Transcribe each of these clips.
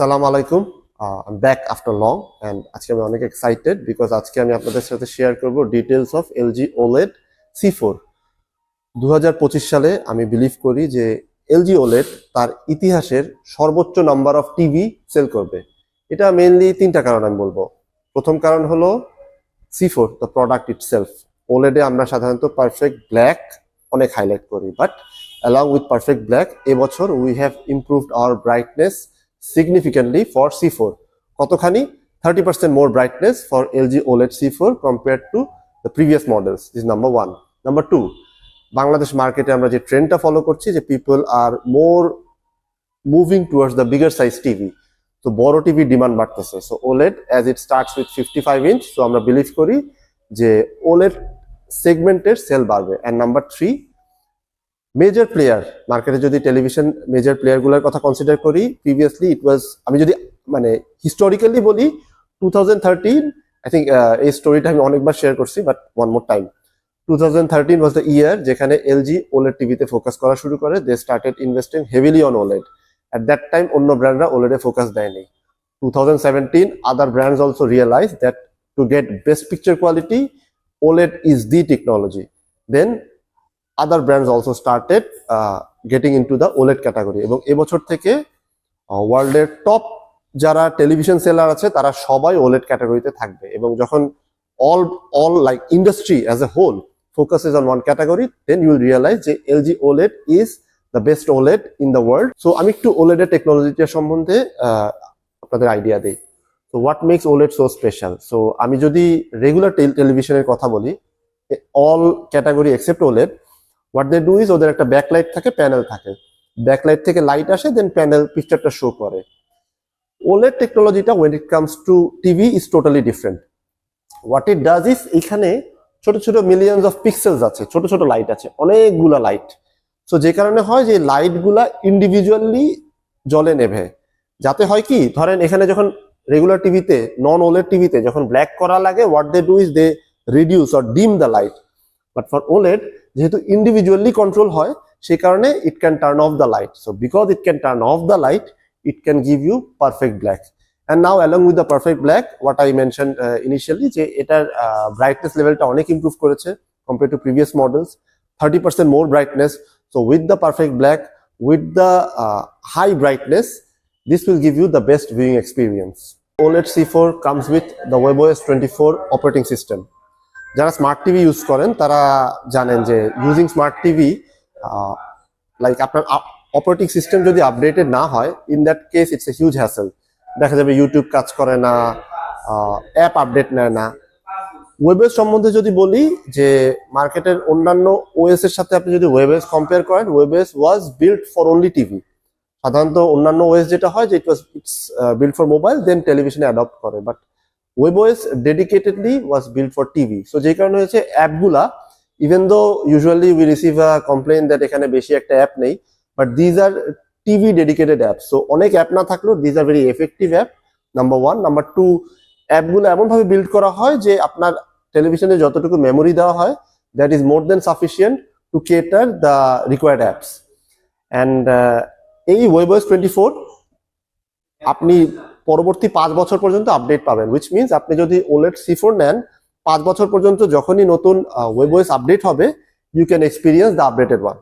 সালাম আলাইকুম। Back after long and আজকে আমি অনেক এক্সাইটেড বিকজ আজকে আমি আপনাদের সাথে শেয়ার করব details of LG OLED C four দু হাজার পঁচিশ সালে আমি বিলিভ করি যে এলজি ওলেড তার ইতিহাসের সর্বোচ্চ নাম্বার অফ টিভি সেল করবে। এটা মেনলি তিনটা কারণ আমি বলব। প্রথম কারণ হলো C four the product itself ওলেডে আমরা সাধারণত পারফেক্ট ব্ল্যাক অনেক হাইলাইট করি but along with perfect black, এবছর we have improved our brightness significantly for C4 কতখানি? 30% more brightness for LG OLED C4 compared to the previous models this is number one. Number two Bangladesh মার্কেটে আমরা যে ট্রেন্ডটা follow করছি যে people are more moving towards the bigger size TV তো বড় TV demand বাড়তেছে। So OLED as it starts with fifty five inch so আমরা বিলিভ করি যে ওলেড সেগমেন্টের সেল বাড়বে। And number three major player মার্কেটে যদি টেলিভিশন মেজর প্লেয়ারগুলোর কথা কনসিডার করি প্রিভিয়াসলি ইট ওয়াজ আমি যদি মানে হিস্টোরিক্যালি বলি two thousand thirteen I think এই স্টোরিটা আমি অনেকবার শেয়ার করছি but one more time two thousand thirteen was the year যেখানে এলজি ওলেড টিভিতে ফোকাস করা শুরু করে they started investing heavily on OLED at that time অন্য ব্র্যান্ডরা ওলেডে ফোকাস দেয়নি। Two thousand seventeen other brands also realise that to get best picture quality OLED is the technology. Then other brands also started uh, getting into the OLED category. এবং এবছর থেকে ওয়ার্ল্ডের top যারা television seller আছে তারা সবাই OLED ক্যাটাগরিতে থাকবে। এবং যখন all all like industry as a whole focus is on one category then you'll realise যে LG OLED is the best OLED in the world so আমি একটু ওলেডের টেকনোলজিটা সম্বন্ধে আপনাদের আইডিয়া দিই। তো what makes OLED so special so আমি যদি রেগুলার টেলিভিশনের কথা বলি all category except OLED what they do is ওদের একটা ব্যাকলাইট থাকে প্যানেল থাকে। ব্যাকলাইট থেকে লাইট আসে দেন প্যানেল পিকচারটা শো করে। OLED টেকনোলজিটা when it comes to TV is totally different what it does is এখানে ছোট ছোট মিলিয়ন্স অফ পিক্সেলস আছে, ছোট ছোট লাইট আছে, অনেকগুলা লাইট সো যে কারণে হয় যে লাইটগুলা ইন্ডিভিজুয়ালি জলে নেভে। যাতে হয় কি, ধরেন এখানে যখন রেগুলার টিভিতে নন ওলেড টিভিতে যখন ব্ল্যাক করা লাগে what they do is they reduce or dim the light but for OLED যেহেতু ইন্ডিভিজুয়ালি কন্ট্রোল হয় সেই কারণে it can turn off the light so because it can turn off the light it can give you perfect black and now along with the perfect black what I mention initially যে এটার brightness লেভেলটা অনেক improve করেছে compare to previous models thirty percent more brightness so with the perfect black with the high brightness this will give you the best viewing experience. OLED C4 comes with the WebOS 24 operating system. যারা smart TV use করেন, তারা জানেন যে using smart TV like আপনার operating system যদি updated না হয় in that case it's a huge hassle দেখা যাবে ইউটিউব কাজ করে না অ্যাপ আপডেট নেয় না। ওয়েবএস সম্বন্ধে যদি বলি যে মার্কেটের অন্যান্য ওএস এর সাথে আপনি যদি ওয়েবএস কম্পেয়ার করেন webOS was build for only TV সাধারণত অন্যান্য ওএস যেটা হয়, যে it was it's build for mobile then টেলিভিশনে অ্যাডপ্ট করে। But web OS dedicatedly was build for TV so যে কারণে হচ্ছে অ্যাপগুলা even though usually we receive a complain that এখানে বেশি একটা অ্যাপ নেই but these are TV dedicated app so অনেক অ্যাপ না থাকলেও these are very effective app number one number two অ্যাপগুলো এমনভাবে বিল্ড করা হয় যে আপনার টেলিভিশনে যতটুকু মেমোরি দেওয়া হয় that is more than sufficient to cater the required apps and এই ওয়েবওয়েস টোয়েন্টি ফোর আপনি পরবর্তী পাঁচ বছর পর্যন্ত আপডেট পাবেন উইচ মিনস আপনি যদি ওলেট সি ফোর নেন, পাঁচ বছর পর্যন্ত যখনই নতুন ওয়েবওয়েস আপডেট হবে you can experience the updated one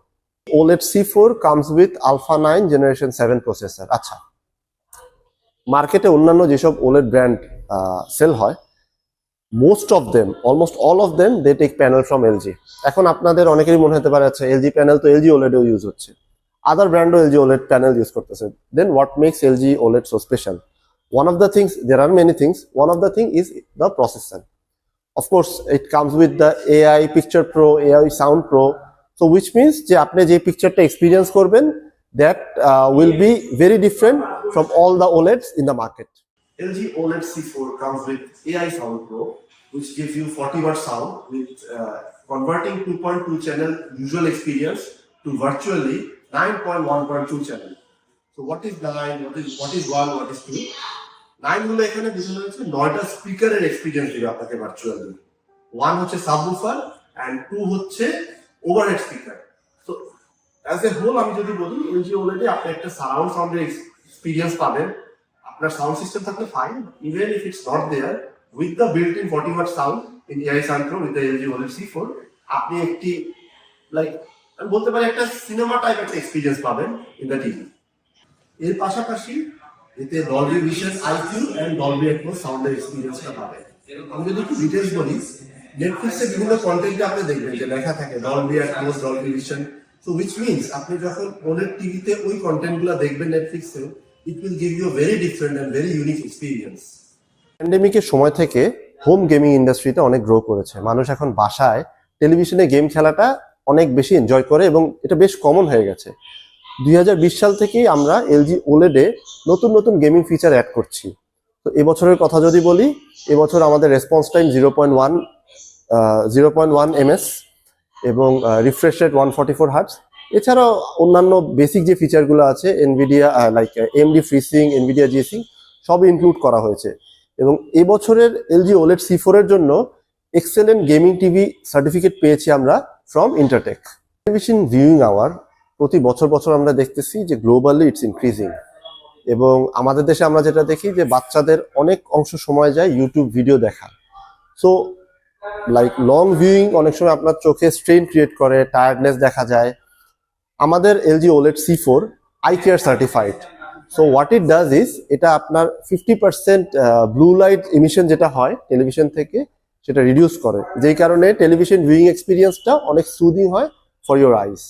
OLED C four comes with alpha nine generation seven processor আচ্ছা মার্কেটে অন্যান্য যেসব ওলেট ব্র্যান্ড সেল হয় most of them almost all of them they take panel from LG এখন আপনাদের অনেকেরই মনে হতে পারে আচ্ছা এলজি প্যানেল তো এলজি ওলেডেও ইউজ হচ্ছে। Other brand LG OLED panel use করতেছে। Then what makes LG OLED so special? One of the things there are many things one of the thing is the processor of course it comes with the AI picture pro AI sound pro so which means যে আপনি যে পিকচারটা experience করবেন that uh, will be very different from all the OLEDs in the market LG OLED C4 comes with AI Sound Pro which gives you 40 watt sound with uh, converting 2.2 channel usual experience to virtually 9.1.2 channel. So what is 9, what is what is 1, what is 2? 9 হলো এখানে বিষয় হচ্ছে নয়টা স্পিকারের experience দিবে আপনাকে virtually one হচ্ছে subwoofer and two হচ্ছে ওভারহেড স্পিকার তো অ্যাজ এ হোল আমি যদি বলি এলজি ওলেডে আপনি একটা সারাউন্ড সাউন্ডের এক্সপিরিয়েন্স পাবেন। আপনার সাউন্ড সিস্টেম থাকলে fine even if it's not there with the built in forty watt sound in AI sound pro with the LG OLED C four আপনি একটি লাইক আমি বলতে পারি একটা সিনেমা টাইপ একটা এক্সপিরিয়েন্স পাবেন ইন দ্য টিভি এর পাশাপাশি এতে Dolby Vision IQ and Dolby Atmos সাউন্ডের এক্সপিরিয়েন্সটা পাবেন। আমি যদি একটু ডিটেলস বলি নেটফ্লিক্সে বিভিন্ন কন্টেন্টে আপনি দেখবেন যে লেখা থাকে Dolby Atmos Dolby Vision so which means আপনি যখন ওনের টিভিতে ওই কন্টেন্টগুলো দেখবেন নেটফ্লিক্সে it will give you very different and very unique experience প্যান্ডেমিকের সময় থেকে হোম গেমিং ইন্ডাস্ট্রিটা অনেক গ্রো করেছে। মানুষ এখন বাসায় টেলিভিশনে গেম খেলাটা অনেক বেশি এনজয় করে এবং এটা বেশ কমন হয়ে গেছে। দুই হাজার বিশ সাল থেকেই আমরা এলজি ওলেডে নতুন নতুন গেমিং ফিচার অ্যাড করছি। তো এবছরের কথা যদি বলি এবছর আমাদের response time zero point one zero point one MS এবং refresh rate one forty four hertz এছাড়াও অন্যান্য বেসিক যে ফিচারগুলো আছে Nvidia like AMD FreeSync Nvidia GSync সব ইনক্লুড করা হয়েছে। এবং এবছরের এলজি ওলেড সি ফোরের জন্য এক্সেলেন্ট গেমিং টিভি সার্টিফিকেট পেয়েছি আমরা from Intertek television viewing hour প্রতি বছর বছর আমরা দেখতেছি যে গ্লোবালি ইটস ইনক্রিজিং এবং আমাদের দেশে আমরা যেটা দেখি যে বাচ্চাদের অনেক অংশ সময় যায় ইউটিউব ভিডিও দেখা। সো লাইক লং ভিউইং অনেক সময় আপনার চোখে স্ট্রেন ক্রিয়েট করে টায়ার্ডনেস দেখা যায়। আমাদের LG OLED C four eye care certified so what it does is এটা আপনার fifty percent blue light emission যেটা হয় টেলিভিশন থেকে, সেটা রিডিউস করে। যেই কারণে টেলিভিশন ভিউইং এক্সপিরিয়েন্সটা অনেক সুদিং হয় ফর ইউর আইস